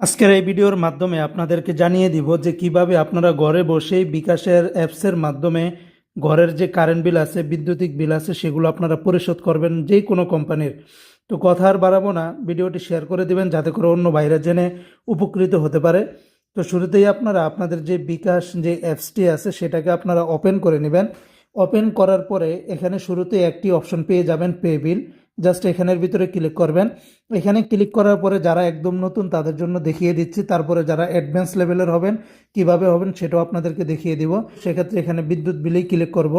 আজকের এই ভিডিওর মাধ্যমে আপনাদেরকে জানিয়ে দিব যে কীভাবে আপনারা ঘরে বসেই বিকাশের অ্যাপসের মাধ্যমে ঘরের যে কারেন্ট বিল আছে, বিদ্যুতিক বিল আছে, সেগুলো আপনারা পরিশোধ করবেন যে কোনো কোম্পানির। তো কথা আর বাড়াবো না, ভিডিওটি শেয়ার করে দিবেন যাতে করে অন্য বাইরে জেনে উপকৃত হতে পারে। তো শুরুতেই আপনারা আপনাদের যে বিকাশ যে অ্যাপসটি আছে, সেটাকে আপনারা ওপেন করে নেবেন। ওপেন করার পরে এখানে শুরুতে একটি অপশন পেয়ে যাবেন পে বিল। জাস্ট এখানের ভিতরে ক্লিক করবেন। এখানে ক্লিক করার পরে যারা একদম নতুন তাদের জন্য দেখিয়ে দিচ্ছি। তারপরে যারা অ্যাডভান্স লেভেলের হবেন, কীভাবে হবেন সেটাও আপনাদেরকে দেখিয়ে দিব। সেক্ষেত্রে এখানে বিদ্যুৎ বিলেই ক্লিক করব।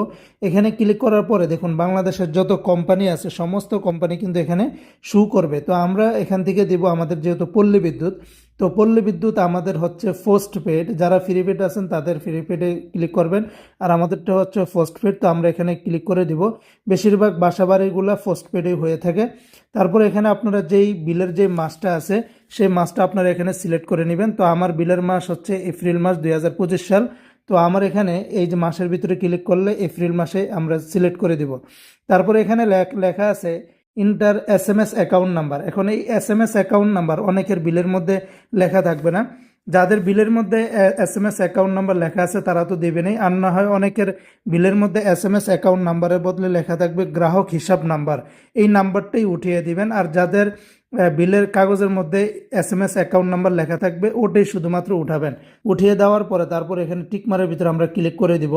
এখানে ক্লিক করার পরে দেখুন, বাংলাদেশের যত কোম্পানি আছে, সমস্ত কোম্পানি কিন্তু এখানে শু করবে। তো আমরা এখান থেকে দিব আমাদের যেহেতু পল্লী বিদ্যুৎ। তো পল্লী বিদ্যুৎ আমাদের হচ্ছে পোস্ট পেড যারা ফ্রি পেড আছেন, তাদের ফ্রি পেডে ক্লিক করবেন। আর আমাদেরটা হচ্ছে পোস্ট পেড তো আমরা এখানে ক্লিক করে দিব। বেশিরভাগ বাসা বাড়িগুলো পোস্ট পেডেই হয়ে থাকে। তারপর এখানে আপনারা যেই বিলের যে মাসটা আছে, সেই মাসটা আপনারা এখানে সিলেক্ট করে নেবেন। তো আমার বিলের মাস হচ্ছে এপ্রিল মাস দুই হাজার পঁচিশ সাল। তো আমার এখানে এই যে মাসের ভিতরে ক্লিক করলে এপ্রিল মাসে আমরা সিলেক্ট করে দিব। তারপরে এখানে লেখা আছে inter S M S account number. এখন এই S M S account number অনেকের বিলের মধ্যে লেখা থাকবে না। যাদের বিলের মধ্যে S M S account number লেখা আছে, তারা তো দেবে নেই। আর না হয় অনেকের বিলের মধ্যে এস এম এস অ্যাকাউন্ট নাম্বারের বদলে লেখা থাকবে গ্রাহক হিসাব নাম্বার এই নাম্বারটাই উঠিয়ে দিবেন। আর যাদের বিলের কাগজের মধ্যে S M S account number লেখা থাকবে, ওটাই শুধুমাত্র উঠাবেন। উঠিয়ে দেওয়ার পরে তারপর এখানে টিকমারের ভিতরে আমরা ক্লিক করে দিব।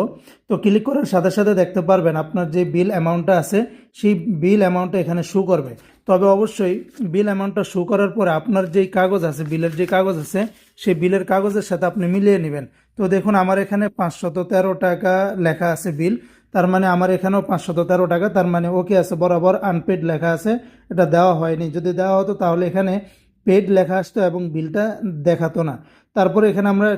তো ক্লিক করার সাথে সাথে দেখতে পারবেন আপনার যে বিল অ্যামাউন্টটা আছে, সেই বিল অ্যামাউন্টটা এখানে শো করবে। তবে অবশ্যই বিল অ্যামাউন্টটা শো করার পরে আপনার যেই কাগজ আছে, বিলের যে কাগজ আছে, সেই বিলের কাগজের সাথে আপনি মিলিয়ে নেবেন। তো দেখুন, আমার এখানে পাঁচশত তেরো টাকা লেখা আছে বিল তার মানে আমার এখানেও পাঁচশত তেরো টাকা, তার মানে ওকে আছে বরাবর আনপেড লেখা আছে, এটা দেওয়া হয়নি। যদি দেওয়া হতো তাহলে এখানে পেড লেখা আসতো এবং বিলটা দেখাতো না। তারপরে এখানে আমরা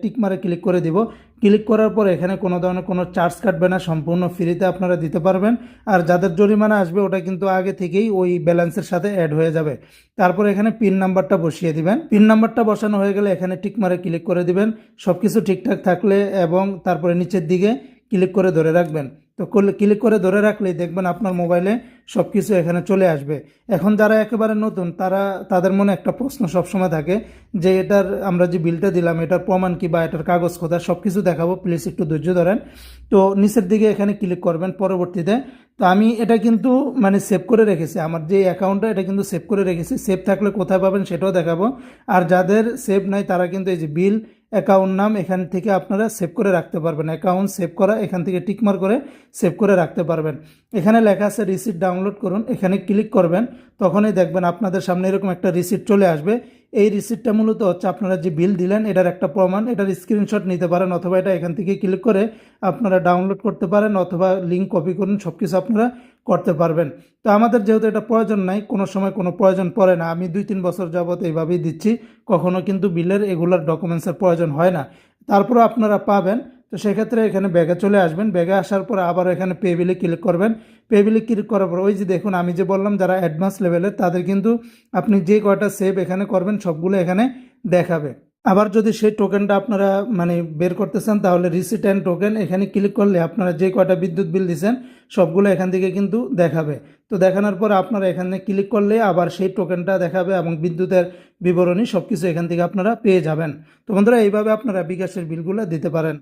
টিক মারে ক্লিক করে দিব। ক্লিক করার পর এখানে কোনো ধরনের কোনো চার্জ কাটবে না, সম্পূর্ণ ফ্রিতে আপনারা দিতে পারবেন। আর যাদের জরিমানা আসবে, ওটা কিন্তু আগে থেকেই ওই ব্যালেন্সের সাথে অ্যাড হয়ে যাবে। তারপর এখানে পিন নাম্বারটা বসিয়ে দিবেন। পিন নাম্বারটা বসানো হয়ে গেলে এখানে টিক মারে ক্লিক করে দিবেন। সব কিছু ঠিকঠাক থাকলে এবং তারপরে নিচের দিকে ক্লিক করে ধরে রাখবেন। তো ক্লিক করে ধরে রাখলেই দেখবেন আপনার মোবাইলে সব কিছু এখানে চলে আসবে। এখন যারা একেবারে নতুন, তারা, তাদের মনে একটা প্রশ্ন সবসময় থাকে যে এটার, আমরা যে বিলটা দিলাম, এটার প্রমাণ কি বা এটার কাগজ কোথায়? সব কিছু দেখাবো প্লিজ একটু ধৈর্য ধরেন। তো নিচের দিকে এখানে ক্লিক করবেন পরবর্তীতে। তো আমি এটা কিন্তু মানে সেভ করে রেখেছি। আমার যে অ্যাকাউন্টটা এটা কিন্তু সেভ করে রেখেছি। সেভ থাকলে কোথায় পাবেন সেটাও দেখাবো। আর যাদের সেভ নাই, তারা কিন্তু এই যে বিল অ্যাকাউন্ট নাম এখান থেকে আপনারা সেভ করে রাখতে পারবেন। অ্যাকাউন্ট সেভ করা এখান থেকে টিকমার করে সেভ করে রাখতে পারবেন। এখানে লেখা আছে রিসিট ডাউনলোড করুন। এখানে ক্লিক করবেন। তখনই দেখবেন আপনাদের সামনে এরকম একটা রিসিট চলে আসবে। এই রিসিটটা মূলত হচ্ছে আপনারা যে বিল দিলেন, এটার একটা প্রমাণ। এটার স্ক্রিনশট নিতে পারেন অথবা এটা এখান থেকে ক্লিক করে আপনারা ডাউনলোড করতে পারেন অথবা লিঙ্ক কপি করুন। সব কিছু আপনারা করতে পারবেন। তো আমাদের যেহেতু এটা প্রয়োজন নাই, কোনো সময় কোনো প্রয়োজন পড়ে না। আমি দুই তিন বছর যাবত এইভাবেই দিচ্ছি। কখনো কিন্তু বিলের এগুলার ডকুমেন্টসের প্রয়োজন হয় না। তারপরে আপনারা পাবেন। তো সেক্ষেত্রে এখানে ব্যাগে চলে আসবেন। ব্যাগে আসার পর আবার এখানে পে বিলে ক্লিক করবেন। পে বিলে ক্লিক করার পর ওই যে দেখুন, আমি যে বললাম যারা অ্যাডভান্স লেভেলের তাদের কিন্তু আপনি যে কয়টা সেভ এখানে করবেন, সবগুলো এখানে দেখাবে। আবার যদি সেই টোকেনটা আপনারা মানে বের করতে চান, তাহলে রিসিট অ্যান্ড টোকেন এখানে ক্লিক করলে আপনারা যে কয়টা বিদ্যুৎ বিল দিচ্ছেন সবগুলো এখান থেকে কিন্তু দেখাবে। তো দেখানোর পর আপনারা এখানে ক্লিক করলে আবার সেই টোকেনটা দেখাবে এবং বিদ্যুতের বিবরণী সব কিছু এখান থেকে আপনারা পেয়ে যাবেন। তো বন্ধুরা, এইভাবে আপনারা বিকাশের বিলগুলো দিতে পারেন।